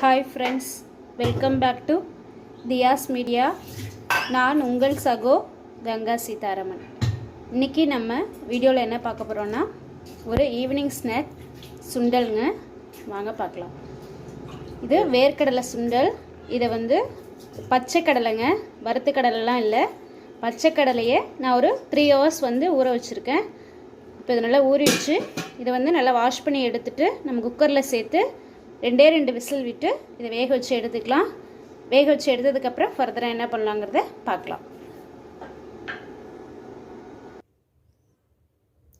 Hi friends welcome back to தியாஸ் media நான் உங்கள் சகோ கங்கா சீதாராமன். இன்றைக்கி நம்ம வீடியோவில் என்ன பார்க்க போகிறோன்னா ஒரு ஈவினிங் ஸ்நாக் சுண்டலுங்க. வாங்க பார்க்கலாம். இது வேர்க்கடலை சுண்டல். இதை வந்து பச்சை கடலைங்க. வறுத்து கடலைலாம் இல்லை. பச்சை கடலையே நான் ஒரு த்ரீ ஹவர்ஸ் வந்து ஊற வச்சுருக்கேன். இப்போ இது நல்லா ஊறிடுச்சு. இதை வந்து நல்லா வாஷ் பண்ணி எடுத்துகிட்டு நம்ம குக்கரில் சேர்த்து ரெண்டே ரெண்டு விசில் விட்டு இதை வேக வச்சு எடுத்துக்கலாம். வேக வச்சு எடுத்ததுக்கப்புறம் ஃபர்தராக என்ன பண்ணலாங்கிறத பார்க்கலாம்.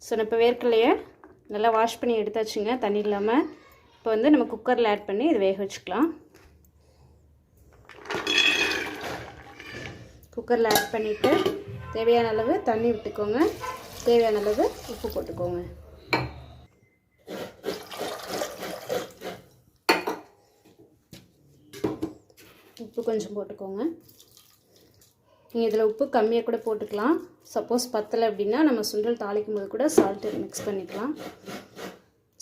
ஸோ நான் இப்போ வேர்க்கலையை நல்லா வாஷ் பண்ணி எடுத்தாச்சுங்க. தண்ணி இல்லாமல் இப்போ வந்து நம்ம குக்கரில் ஆட் பண்ணி இதை வேக வச்சுக்கலாம். குக்கரில் ஆட் பண்ணிவிட்டு தேவையான அளவு தண்ணி விட்டுக்கோங்க. தேவையான அளவு உப்பு போட்டுக்கோங்க உப்பு கொஞ்சம் போட்டுக்கோங்க. நீங்கள் இதில் உப்பு கம்மியாக கூட போட்டுக்கலாம். சப்போஸ் பத்தலை அப்படின்னா நம்ம சுண்டல் தாளிக்கும் போது கூட சால்ட்டு மிக்ஸ் பண்ணிக்கலாம்.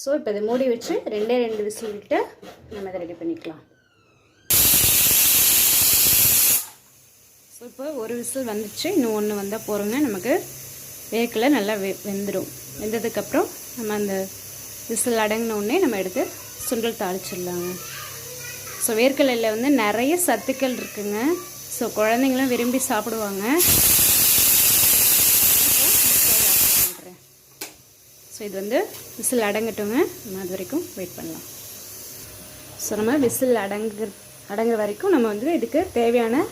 ஸோ இப்போ இதை மூடி வச்சு ரெண்டே ரெண்டு விசில் விட்டு நம்ம இதை ரெடி பண்ணிக்கலாம். ஸோ இப்போ ஒரு விசில் வந்துச்சு. இன்னும் ஒன்று வந்தால் போகிறோங்க நமக்கு வேக்கில் நல்லா வெ வெந்துடும் வெந்ததுக்கப்புறம் நம்ம அந்த விசில் அடங்கின உடனே நம்ம எடுத்து சுண்டல் தாளிச்சிடலாங்க. ஸோ வேர்க்கடலையில் வந்து நிறைய சத்துக்கள் இருக்குங்க. ஸோ குழந்தைங்களும் விரும்பி சாப்பிடுவாங்க. ஸோ இது வந்து விசில் அடங்கட்டுங்க. நம்ம அது வரைக்கும் வெயிட் பண்ணலாம். ஸோ நம்ம விசில் அடங்கு அடங்குற வரைக்கும் நம்ம வந்து இதுக்கு தேவையான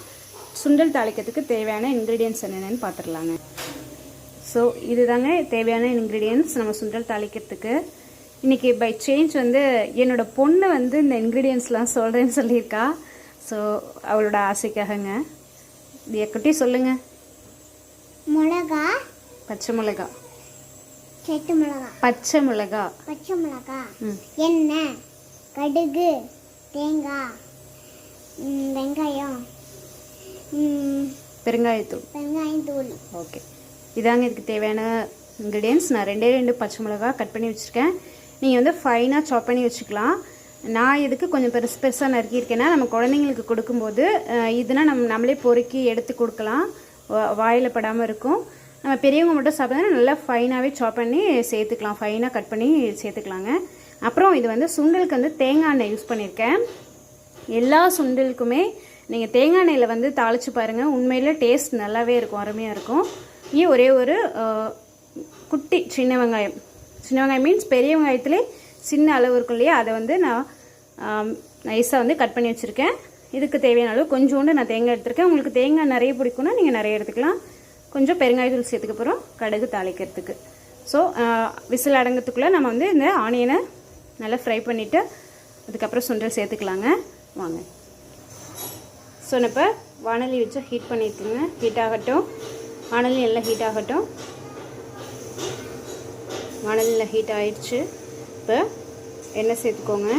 சுண்டல் தாளிக்கிறதுக்கு தேவையான இன்க்ரீடியன்ஸ் என்னென்னு பார்த்துடலாங்க. ஸோ இதுதாங்க தேவையான இன்க்ரீடியன்ஸ் நம்ம சுண்டல் தாளிக்கிறதுக்கு இன்றைக்கி பை சேஞ்ச் வந்து என்னோடய பொண்ணு வந்து இந்த இன்க்ரீடியன்ஸ்லாம் சொல்கிறேன்னு சொல்லியிருக்கா. ஸோ அவளோட ஆசைக்காகங்க. குட்டி சொல்லுங்கள் மிளகா. பச்சை மிளகா. செட்டு மிளகா. பச்சை மிளகா. பச்சை மிளகா. எண்ணெய் கடுகு தேங்காய் ம், வெங்காயம் பெருங்காயத்தூள். வெங்காயம் தூள் ஓகே இதாங்க இதுக்கு தேவையான இன்க்ரீடியன்ஸ் நான் ரெண்டே ரெண்டு பச்சை மிளகா கட் பண்ணி வச்சுருக்கேன். நீங்கள் வந்து ஃபைனாக சாப் பண்ணி வச்சுக்கலாம். நான் இதுக்கு கொஞ்சம் பெருசு பெருசாக நறுக்கியிருக்கேன்னா நம்ம குழந்தைங்களுக்கு கொடுக்கும்போது அஹ், இதுனா நம்ம நம்மளே பொறுக்கி எடுத்து கொடுக்கலாம். வா- படாமல் இருக்கும். நம்ம பெரியவங்க மட்டும் சாப்பிட்றதுனா நல்லா ஃபைனாகவே சாப் பண்ணி சேர்த்துக்கலாம். ஃபைனாக கட் பண்ணி சேர்த்துக்கலாங்க. அப்புறம் இது வந்து சுண்டலுக்கு வந்து தேங்காய் எண்ணெய் யூஸ் பண்ணியிருக்கேன். எல்லா சுண்டலுக்குமே நீங்கள் தேங்காய் எண்ணெயில் வந்து தாளித்து பாருங்கள் உண்மையில் டேஸ்ட் நல்லாவே இருக்கும் அருமையாக இருக்கும். இங்கே ஒரே ஒரு குட்டி சின்ன வெங்காயம். சின்ன வெங்காயம் மீன்ஸ் பெரிய வெங்காயத்துலேயே சின்ன அளவு இருக்கும் இல்லையா அதை வந்து நான் நைஸாக வந்து கட் பண்ணி வச்சுருக்கேன். இதுக்கு தேவையான அளவு கொஞ்சோண்டு நான் தேங்காய் எடுத்திருக்கேன். உங்களுக்கு தேங்காய் நிறைய பிடிக்கும்னா நீங்கள் நிறைய எடுத்துக்கலாம். கொஞ்சம் பெருங்காயத்தூள் சேர்த்துக்க போகிறோம் கடுகு தாளிக்கிறதுக்கு. ஸோ விசில் அடங்கத்துக்குள்ளே நம்ம வந்து இந்த ஆனியனை நல்லா ஃப்ரை பண்ணிவிட்டு அதுக்கப்புறம் சுண்டல் சேர்த்துக்கலாங்க. வாங்க. ஸோ நான் இப்போ வானலி வச்சு ஹீட் பண்ணியிருக்குங்க ஹீட் ஆகட்டும். வானலி எல்லாம் ஹீட் ஆகட்டும். மணலில் ஹீட் ஆயிடுச்சு. இப்போ எண்ணெய் சேர்த்துக்கோங்க.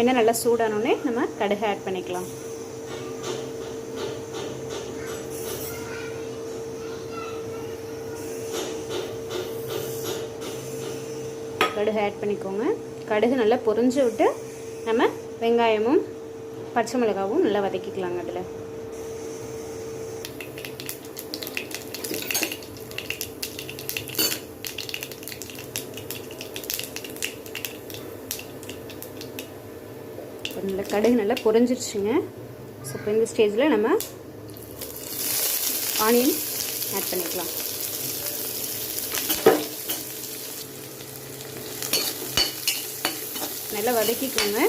எண்ணெய் நல்லா சூடானோடனே நம்ம கடுகு ஆட் பண்ணிக்கலாம். கடுகு ஆட் பண்ணிக்கோங்க. கடுகு நல்லா பொரிஞ்சு விட்டு நம்ம வெங்காயமும் பச்சை மிளகாவும் நல்லா வதக்கிக்கலாங்க அதில். கடுகு நல்லா பொறிஞ்சிருச்சுங்க ஸோ இப்போ இந்த ஸ்டேஜில் நம்ம ஆனியன் ஆட் பண்ணிக்கலாம். நல்லா வதக்கிக்கோங்க.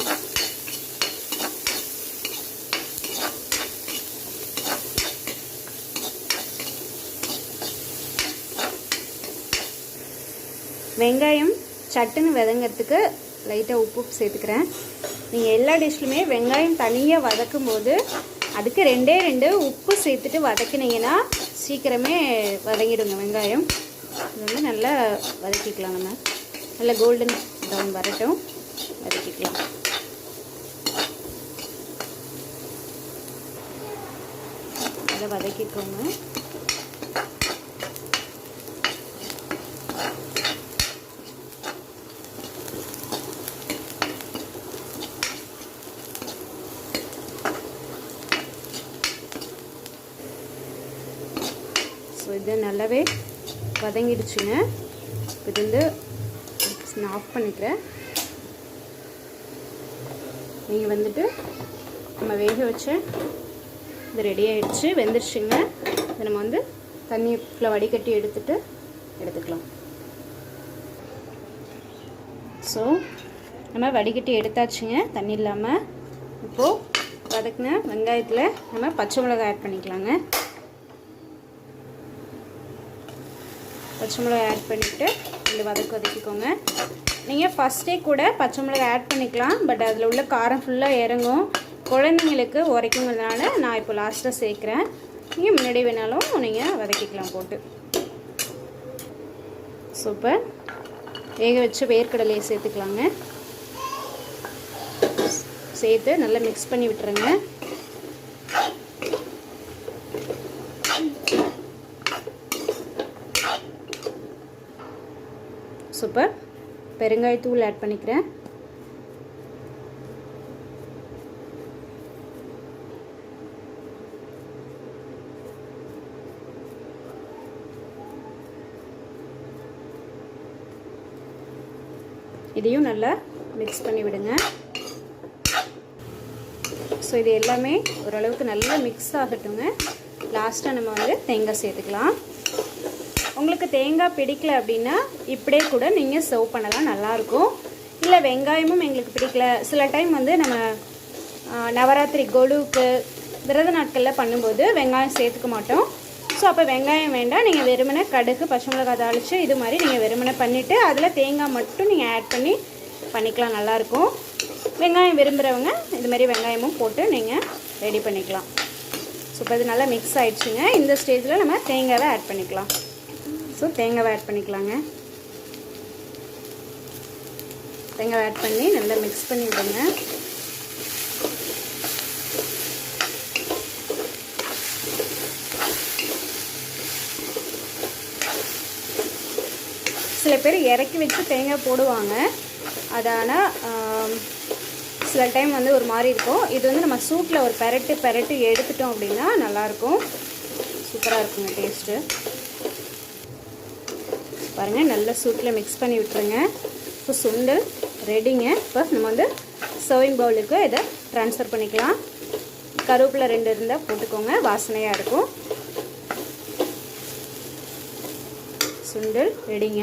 வெங்காயம் சட்டுன்னு விதங்கிறதுக்கு லைட்டாக உப்பு சேர்த்துக்கிறேன். நீங்கள் எல்லா டிஷ்லையுமே வெங்காயம் தனியாக வதக்கும் போது அதுக்கு ரெண்டே ரெண்டு உப்பு சேர்த்துட்டு வதக்கினீங்கன்னா சீக்கிரமே வதங்கிடுங்க வெங்காயம். இது வந்து நல்லா வதக்கிக்கலாம் நம்ம நல்லா கோல்டன் ப்ரௌன் வரட்டும். வதக்கிக்கலாம். நல்லா வதக்கிக்கோங்க. இது நல்லாவே வதங்கிடுச்சுங்க. இது வந்து நான் ஆஃப் பண்ணிக்கிறேன். நீங்கள் வந்துட்டு நம்ம வேக வச்ச இது ரெடி ஆகிடுச்சு வெந்துருச்சுங்க. இதை நம்ம வந்து தண்ணிக்குள்ளே வடிகட்டி எடுத்துகிட்டு எடுத்துக்கலாம். ஸோ நம்ம வடிகட்டி எடுத்தாச்சுங்க. தண்ணி இல்லாமல் இப்போது வதக்குன வெங்காயத்தில் நம்ம பச்சை மிளகாய் ஆட் பண்ணிக்கலாங்க. பச்சை மிளகாய் ஆட் பண்ணிவிட்டு இந்த வதக்கு வதக்கிக்கோங்க. நீங்கள் ஃபஸ்ட்டே கூட பச்சை மிளகாய் ஆட் பண்ணிக்கலாம் பட் அதில் உள்ள காரம் ஃபுல்லாக இறங்கும். குழந்தைங்களுக்கு உரைக்குங்கிறதுனால நான் இப்போ லாஸ்ட்டாக சேர்க்குறேன். நீங்கள் முன்னாடி வேணாலும் நீங்கள் வதக்கிக்கலாம் போட்டு. சூப்பர் வேக வச்சு வேர்க்கடலையை சேர்த்துக்கலாங்க. சேர்த்து நல்லா மிக்ஸ் பண்ணி விட்டுருங்க. சூப்பர். பெருங்காயத்தூள் ஆட் பண்ணிக்கிறேன். இதையும் நல்லா மிக்ஸ் பண்ணி விடுங்க. ஸோ இது எல்லாமே ஓரளவுக்கு நல்லா மிக்ஸ் ஆகட்டுங்க. லாஸ்ட்டாக நம்ம வந்து தேங்காய் சேர்த்துக்கலாம். உங்களுக்கு தேங்காய் பிடிக்கல அப்படின்னா இப்படியே கூட நீங்கள் சர்வ் பண்ணலாம் நல்லாயிருக்கும். இல்லை வெங்காயமும் எங்களுக்கு பிடிக்கல. சில டைம் வந்து நம்ம நவராத்திரி கொலுவுக்கு விரத நாட்களில் பண்ணும்போது வெங்காயம் சேர்த்துக்க மாட்டோம். ஸோ அப்போ வெங்காயம் வேண்டாம். நீங்கள் வெறுமனை கடுகு பச்சை மிளகாய் தாளித்து இது மாதிரி நீங்கள் வெறுமனை பண்ணிவிட்டு அதில் தேங்காய் மட்டும் நீங்கள் ஆட் பண்ணி பண்ணிக்கலாம் நல்லாயிருக்கும். வெங்காயம் விரும்புகிறவங்க இது மாதிரி வெங்காயமும் போட்டு நீங்கள் ரெடி பண்ணிக்கலாம். ஸோ இப்போ இது நல்லா மிக்ஸ் ஆகிடுச்சுங்க இந்த ஸ்டேஜில் நம்ம தேங்காவை ஆட் பண்ணிக்கலாம். ஸோ தேங்காவை ஆட் பண்ணிக்கலாங்க. தேங்காவை ஆட் பண்ணி நல்லா மிக்ஸ் பண்ணி விடுங்க. சில பேர் இறக்கி வச்சு தேங்காய் போடுவாங்க. அதானால் சில டைம் வந்து ஒரு மாதிரி இருக்கும். இது வந்து நம்ம சூட்டில் ஒரு பெரட்டு பெரட்டு எடுத்துட்டோம் அப்படின்னா நல்லாயிருக்கும். சூப்பராக இருக்குங்க டேஸ்ட்டு பாருங்கள் நல்ல சூட்டில் மிக்ஸ் பண்ணி விட்டுருங்க. இப்போ சுண்டல் ரெடிங்க இப்போ நம்ம வந்து சர்விங் பவுலுக்கு இதை ட்ரான்ஸ்ஃபர் பண்ணிக்கலாம். கருவேப்பிலை ரெண்டு இருந்தால் போட்டுக்கோங்க வாசனையாக இருக்கும். சுண்டல் ரெடிங்க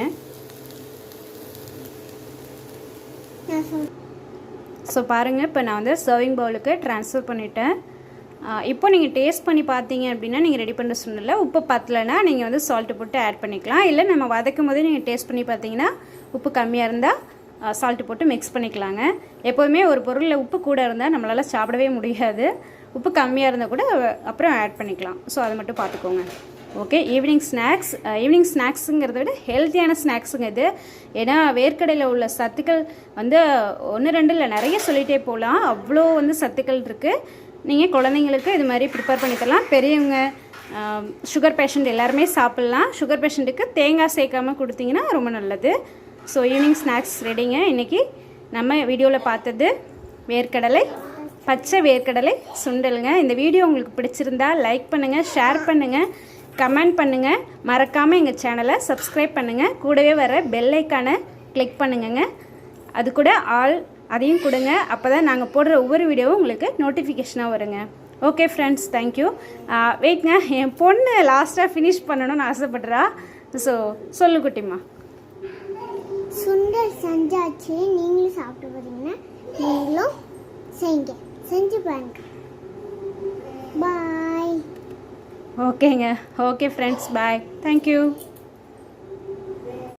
ஸோ பாருங்கள் இப்போ நான் வந்து சர்விங் பவுலுக்கு ட்ரான்ஸ்ஃபர் பண்ணிட்டேன். இப்போ நீங்கள் டேஸ்ட் பண்ணி பார்த்தீங்க அப்படின்னா நீங்கள் ரெடி பண்ண சொன்னல உப்பு பத்தலைன்னா நீங்கள் வந்து சால்ட்டு போட்டு ஆட் பண்ணிக்கலாம். இல்லை நம்ம வதக்கும் போதே நீங்கள் டேஸ்ட் பண்ணி பார்த்தீங்கன்னா உப்பு கம்மியாக இருந்தால் சால்ட்டு போட்டு மிக்ஸ் பண்ணிக்கலாங்க. எப்போதுமே ஒரு பொருளில் உப்பு கூட இருந்தால் நம்மளால் சாப்பிடவே முடியாது. உப்பு கம்மியாக இருந்தால் கூட அப்புறம் ஆட் பண்ணிக்கலாம். ஸோ அதை மட்டும் பார்த்துக்கோங்க. ஓகே ஈவினிங் ஸ்நாக்ஸ் ஈவினிங் ஸ்நாக்ஸுங்கிறத விட ஹெல்த்தியான ஸ்நாக்ஸுங்க இது. ஏன்னா வேர்க்கடையில் உள்ள சத்துக்கள் வந்து ஒன்று ரெண்டு இல்லை நிறைய சொல்லிகிட்டே போகலாம் அவ்வளோ வந்து சத்துக்கள் இருக்குது நீங்கள் குழந்தைங்களுக்கு இது மாதிரி ப்ரிப்பேர் பண்ணி தரலாம். பெரியவங்க சுகர் பேஷண்ட் எல்லாருமே சாப்பிட்லாம். சுகர் பேஷண்ட்டுக்கு தேங்காய் சேர்க்காமல் கொடுத்தீங்கன்னா ரொம்ப நல்லது. ஸோ ஈவினிங் ஸ்நாக்ஸ் ரெடிங்க இன்றைக்கி நம்ம வீடியோவில் பார்த்தது வேர்க்கடலை பச்சை வேர்க்கடலை சுண்டலுங்க. இந்த வீடியோ உங்களுக்கு பிடிச்சிருந்தா லைக் பண்ணுங்கள் ஷேர் பண்ணுங்கள் கமெண்ட் பண்ணுங்கள் மறக்காமல் எங்கள் சேனலை சப்ஸ்கிரைப் பண்ணுங்கள் கூடவே வர பெல்லைக்கான கிளிக் பண்ணுங்கங்க. அது கூட ஆல் அதையும் கொடுங்க. அப்போ தான் நாங்கள் போடுற ஒவ்வொரு வீடியோவும் உங்களுக்கு நோட்டிஃபிகேஷனாக வருங்க. ஓகே ஃப்ரெண்ட்ஸ் தேங்க்யூ வெயிட்ங்க. என் பொண்ணு லாஸ்ட்டாக ஃபினிஷ் பண்ணணும்னு ஆசைப்படுறா. ஸோ சொல்லு குட்டிம்மா. சுண்டல் செஞ்சாச்சு. நீங்களும் சாப்பிட்டு போறீங்கன்னா நீங்களும் செய்யுங்க. செஞ்சு பாருங்க. பாய் ஓகேங்க ஓகே ஃப்ரெண்ட்ஸ் பாய் தேங்க்யூ